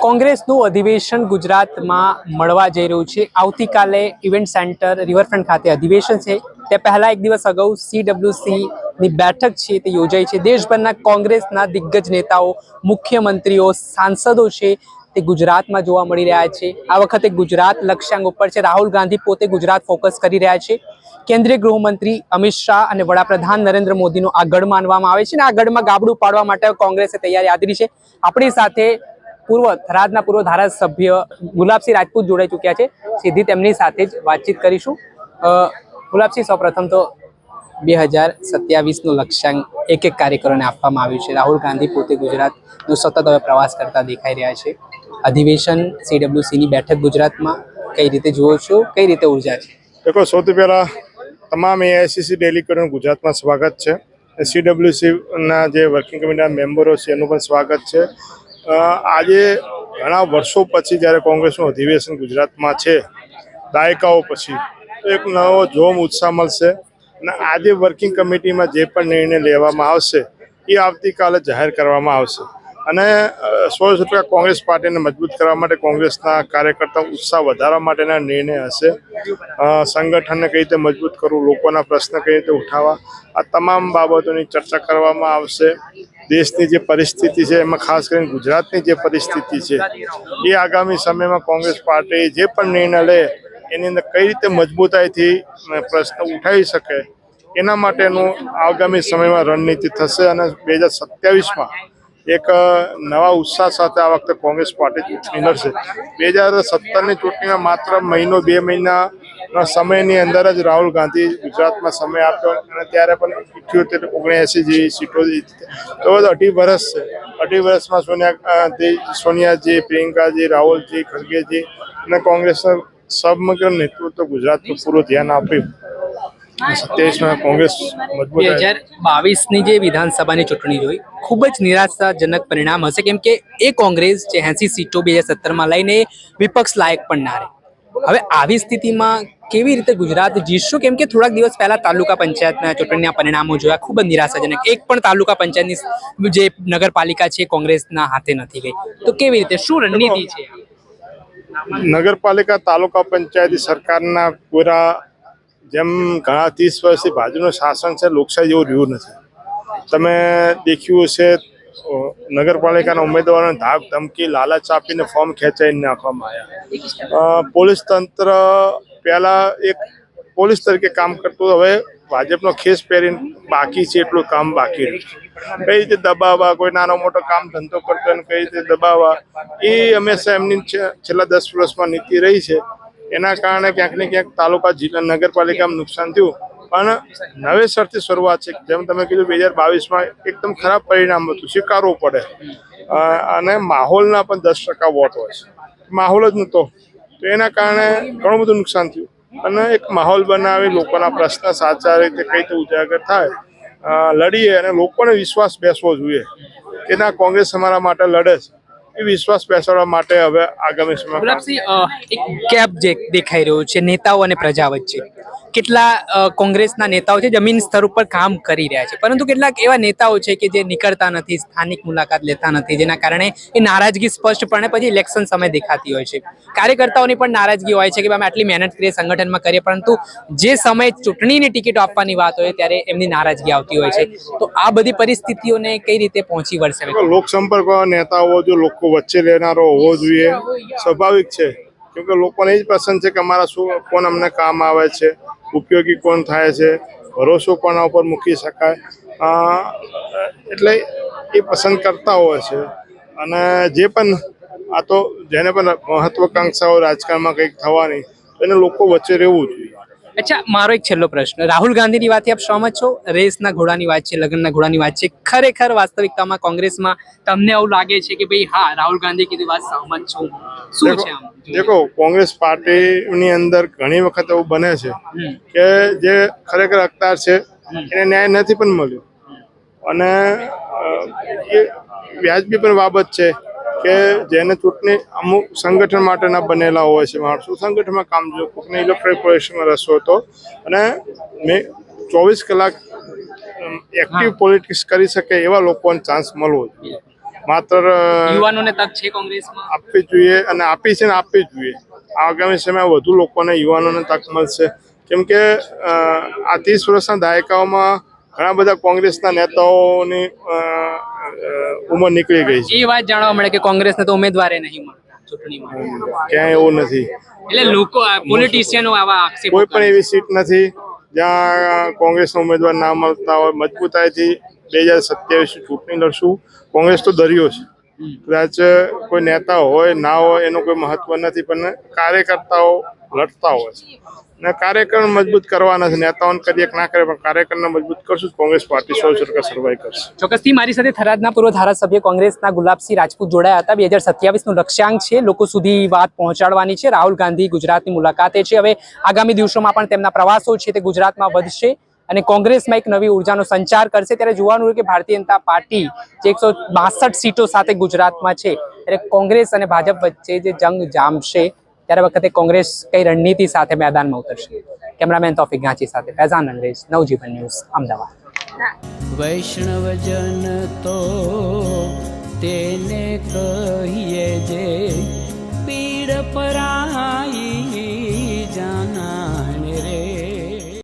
કોંગ્રેસનું અધિવેશન ગુજરાતમાં મળવા જઈ રહ્યું છે. આવતીકાલે ઇવેન્ટ સેન્ટર રિવરફ્રન્ટ ખાતે અધિવેશન છે. તે પહેલા એક દિવસ અગાઉ સીડબ્લ્યુસી ની બેઠક છે તે યોજાઈ છે. દેશભરના કોંગ્રેસના દિગ્ગજ નેતાઓ, મુખ્યમંત્રીઓ, સાંસદો છે તે ગુજરાતમાં જોવા મળી રહ્યા છે. આ વખતે ગુજરાત લક્ષ્યાંક ઉપર છે. રાહુલ ગાંધી પોતે ગુજરાત ફોકસ કરી રહ્યા છે. કેન્દ્રીય ગૃહમંત્રી અમિત શાહ અને વડાપ્રધાન નરેન્દ્ર મોદીનો આ ગઢ માનવામાં આવે છે અને આ ગઢમાં ગાબડું પાડવા માટે કોંગ્રેસે તૈયારી આદરી છે. આપણી સાથે પૂર્વ થરાદના પૂર્વ ધારાસભ્ય ગુલાબસિંહ રાજપૂત જોડાઈ ચૂક્યા છે. સીધી તેમની સાથે જ વાતચીત કરીશું. ગુલાબસિંહ, સૌપ્રથમ તો બે હજાર સત્યાવીસનું લક્ષ્યાંક એક એક કાર્યકરોને આપવામાં આવ્યું છે. રાહુલ ગાંધી પોતે ગુજરાતનો સતત હવે પ્રવાસ કરતા દેખાઈ રહ્યા છે. અધિવેશન સીડબ્લ્યુસીની બેઠક ગુજરાતમાં કઈ રીતે જુઓ છો? કઈ રીતે ઊર્જા છે? દેખો, સૌથી પહેલાં તમામ એઆઈસીસી ડેલિગેટનું ગુજરાતમાં સ્વાગત છે. સીડબ્લ્યુસીના જે વર્કિંગ કમિટીના મેમ્બરો છે, એનું પણ સ્વાગત છે. આજે ઘણા વર્ષો પછી જ્યારે કોંગ્રેસનું અધિવેશન ગુજરાતમાં છે, દાયકાઓ પછી, તો એક નવો જોમ ઉત્સાહ મળશે. અને આજે વર્કિંગ કમિટીમાં જે પણ નિર્ણય લેવામાં આવશે, એ આવતીકાલે જાહેર કરવામાં આવશે. અને સો ટકા કોંગ્રેસ પાર્ટીને મજબૂત કરવા માટે કોંગ્રેસના કાર્યકર્તાઓ ઉત્સાહ વધારવા માટેના નિર્ણય હશે. સંગઠનને કઈ રીતે મજબૂત કરવું, લોકોના પ્રશ્ન કઈ રીતે ઉઠાવવા, આ તમામ બાબતોની ચર્ચા કરવામાં આવશે. દેશની જે પરિસ્થિતિ છે, એમાં ખાસ કરીને ગુજરાતની જે પરિસ્થિતિ છે, એ આગામી સમયમાં કોંગ્રેસ પાર્ટી જે પણ નિર્ણય લે, એની અંદર કઈ રીતે મજબૂતાઈથી પ્રશ્ન ઉઠાવી શકે, એના માટેનું આગામી સમયમાં રણનીતિ થશે અને બે હજાર સત્યાવીસમાં એક નવા ઉત્સાહ સાથે આ વખતે કોંગ્રેસ પાર્ટી ચૂંટણી લડશે બે હજાર સત્તરની ચૂંટણીમાં માત્ર મહિનો, બે મહિનાના સમયની અંદર જ રાહુલ ગાંધી ગુજરાતમાં સમય આપ્યો અને ત્યારે પણ ઇઠ્યોતેર ઓગણએંસી જેવી સીટો જીતી. તો અઢી વર્ષ છે. અઢી વર્ષમાં સોનિયા સોનિયાજી, પ્રિયંકાજી, રાહુલજી, ખડગેજી અને કોંગ્રેસના સમગ્ર નેતૃત્વ ગુજરાતનું પૂરું ધ્યાન આપ્યું. સત્યાવીસમાં કોંગ્રેસ બે હજાર બાવીસની જે વિધાનસભાની ચૂંટણી જોઈ ખૂબ જ નિરાશાજનક પરિણામ હશે કેમ કે એ કોંગ્રેસ જે એસી સીટો બે હજાર સત્તરમાં લઈને વિપક્ષ લાયક પણ ના રહે. હવે આવી સ્થિતિમાં કેવી રીતે ગુજરાત જીતશું? કેમ કે થોડાક દિવસ પહેલા તાલુકા પંચાયતના ચૂંટણીના પરિણામો જોયા ખૂબ જ નિરાશાજનક. એક પણ તાલુકા પંચાયતની જે નગરપાલિકા છે કોંગ્રેસના હાથે નથી ગઈ. તો કેવી રીતે શું રણનીતિ છે? નગરપાલિકા તાલુકા પંચાયત સરકારના પૂરા જેમ ઘણા ત્રીસ વર્ષથી ભાજપનું શાસન છે, લોકશાહી જેવું રહ્યું નથી. તમે દેખ્યું હશે નગરપાલિકાના ઉમેદવારોને ધાક ધમકી, લાલચ આપીને ફોર્મ ખેંચાઈને નાખવામાં આવ્યા. પોલીસ તંત્ર પહેલા એક પોલીસ તરીકે કામ કરતું, હવે ભાજપનો ખેસ પહેરીને બાકી છે, એટલું કામ બાકી રહ્યું કઈ રીતે દબાવવા, કોઈ નાનો મોટો કામ ધંધો કરતો કઈ રીતે દબાવવા, એ હંમેશા એમની છેલ્લા દસ વર્ષમાં નીતિ રહી છે. એના કારણે ક્યાંક ને ક્યાંક તાલુકા જિલ્લા નગરપાલિકામાં નુકસાન થયું. પણ નવેસરથી શરૂઆત છે, જેમ તમે કીધું બે હજાર બાવીસમાં એકદમ ખરાબ પરિણામ હતું, સ્વીકારવું પડે. અને માહોલના પણ દસ ટકા વોટ હોય છે. માહોલ જ નહોતો. તો એના કારણે ઘણું બધું નુકસાન થયું. અને એક માહોલ બનાવી લોકોના પ્રશ્ન સાચા રીતે કઈ રીતે ઉજાગર થાય લડીએ અને લોકોને વિશ્વાસ બેસવો જોઈએ. કે ના કોંગ્રેસ અમારા માટે લડે છે. વિશ્વાસ બેસાડવા માટે હવે આગામી સમયમાં એક કેપ જે દેખાઈ રહ્યો છે, નેતાઓ અને પ્રજા વચ્ચે કેટલા કોંગ્રેસના નેતાઓ છે, જમીન સ્તર ઉપર કામ કરી રહ્યા છે. પરંતુ કેટલાક એવા નેતાઓ છે કે જે નીકળતા નથી, સ્થાનિક મુલાકાત લેતા નથી, જેના કારણે એ નારાજગી સ્પષ્ટપણે પછી ઇલેક્શન સમય દેખાતી હોય છે. કાર્યકર્તાઓની પણ નારાજગી હોય છે કે અમે આટલી મહેનત કરીએ સંગઠનમાં કરીએ, પરંતુ જે સમય ચૂંટણીની ટિકિટ આપવાની વાત હોય ત્યારે એમની નારાજગી આવતી હોય છે. તો આ બધી પરિસ્થિતિઓને કઈ રીતે પહોંચી વળશે? લોકસંપર્ક નેતાઓ, જો લોકો વચ્ચે લેનારો હોવો જોઈએ, સ્વાભાવિક છે. કેમકે લોકોને એ જ પસંદ છે કે અમારા શું, કોણ અમને કામ આવે છે? ઉપયોગી કોણ થાય છે? ભરોસો કોના ઉપર મૂકી શકાય? એટલે એ પસંદ કરતા હોય છે. અને જે પણ, આ તો જેને પણ મહત્વકાંક્ષાઓ રાજકારણમાં કંઈક થવાની એને લોકો વચ્ચે રહેવું જોઈએ. અચ્છા મારો એક છેલ્લો પ્રશ્ન. રાહુલ ગાંધીની વાતથી આપ સહમત છો? રેસના ઘોડાની વાત છે લગ્નના ઘોડાની વાત છે. ખરેખર વાસ્તવિકતામાં કોંગ્રેસમાં તમને એવું લાગે છે કે ભાઈ હા રાહુલ ગાંધી કીધી વાત સહમત છું. શું છે આમ? દેખો કોંગ્રેસ પાર્ટીની અંદર ઘણી વખત એવું બને છે કે જે ખરેખર હકદાર છે એને ન્યાય નથી પણ મળ્યો. અને એ વ્યાજબી પણ બાબત છે. કે જેને ચૂંટણી અમુક સંગઠન માટેના બનેલા હોય છે માણસો. સંગઠનમાં કામ જોયું કોઈકને ઇલેક્ટ્રિક પોલિટિક્સમાં રસ હતો. અને મેં ચોવીસ કલાક એક્ટિવ પોલિટિક્સ કરી શકે એવા લોકોને ચાન્સ મળવો જોઈએ. માત્ર યુવાનોને તક છે કોંગ્રેસમાં? આપવી જોઈએ અને આપી છે ને આપવી જોઈએ. આગામી સમયમાં વધુ લોકોને યુવાનોને તક મળશે. કેમ કે આ ત્રીસ વર્ષના દાયકાઓમાં ઘણા બધા કોંગ્રેસના નેતાઓની ઉંમર નીકળી ગઈ છે. એ વાત જાણવા મળે કે કોંગ્રેસને તો ઉમેદવારે નહીં મળતા ચૂંટણીમાં. ક્યાંય એવું નથી. એટલે લોકો પોલિટિશિયનો આવા આક્ષેપ કોઈ પણ એવી સીટ નથી જ્યાં કોંગ્રેસનો ઉમેદવાર ના મળતા હોય. મજબૂતાઈથી બે હજાર સત્યાવીસ ચૂંટણી લડશું. કોંગ્રેસ તો દરિયો છે. કદાચ કોઈ નેતા હોય ના હોય એનું કોઈ મહત્વ નથી. પણ કાર્યકર્તાઓ લડતા હોય છે. ને કાર્યકર મજબૂત કરવાના છે. નેતાઓને કરીએ ના કરે, પણ કાર્યકરને મજબૂત કરશું કોંગ્રેસ પાર્ટી સો ટકા સર્વાઈવ કરશે. ચોક્કસથી મારી સાથે થરાદના પૂર્વ ધારાસભ્ય કોંગ્રેસના ગુલાબસિંહ રાજપૂત જોડાયા હતા. બે હજાર સત્યાવીસનું લક્ષ્યાંક છે. લોકો સુધી વાત પહોંચાડવાની છે. રાહુલ ગાંધી ગુજરાતની મુલાકાતે છે. હવે આગામી દિવસોમાં પણ તેમના પ્રવાસો છે તે ગુજરાતમાં વધશે અને કોંગ્રેસમાં એક નવી ઉર્જાનો સંચાર કરશે. ત્યારે જોવાનું કે ભારતીય જનતા પાર્ટી જે એકસો બાસઠ સીટો સાથે ગુજરાતમાં છે, ત્યારે કોંગ્રેસ અને ભાજપ વચ્ચે જે જંગ જામશે ત્યારે વખતે કોંગ્રેસ કઈ રણનીતિ સાથે મેદાનમાં ઉતરશે? કેમેરામેન તોફિક ગાંચી સાથે ફૈઝાન અંગ્રેજ, નવજીવન ન્યૂઝ, અમદાવાદ. વૈષ્ણવજન તો તેને કહીએ જે પીડ પરા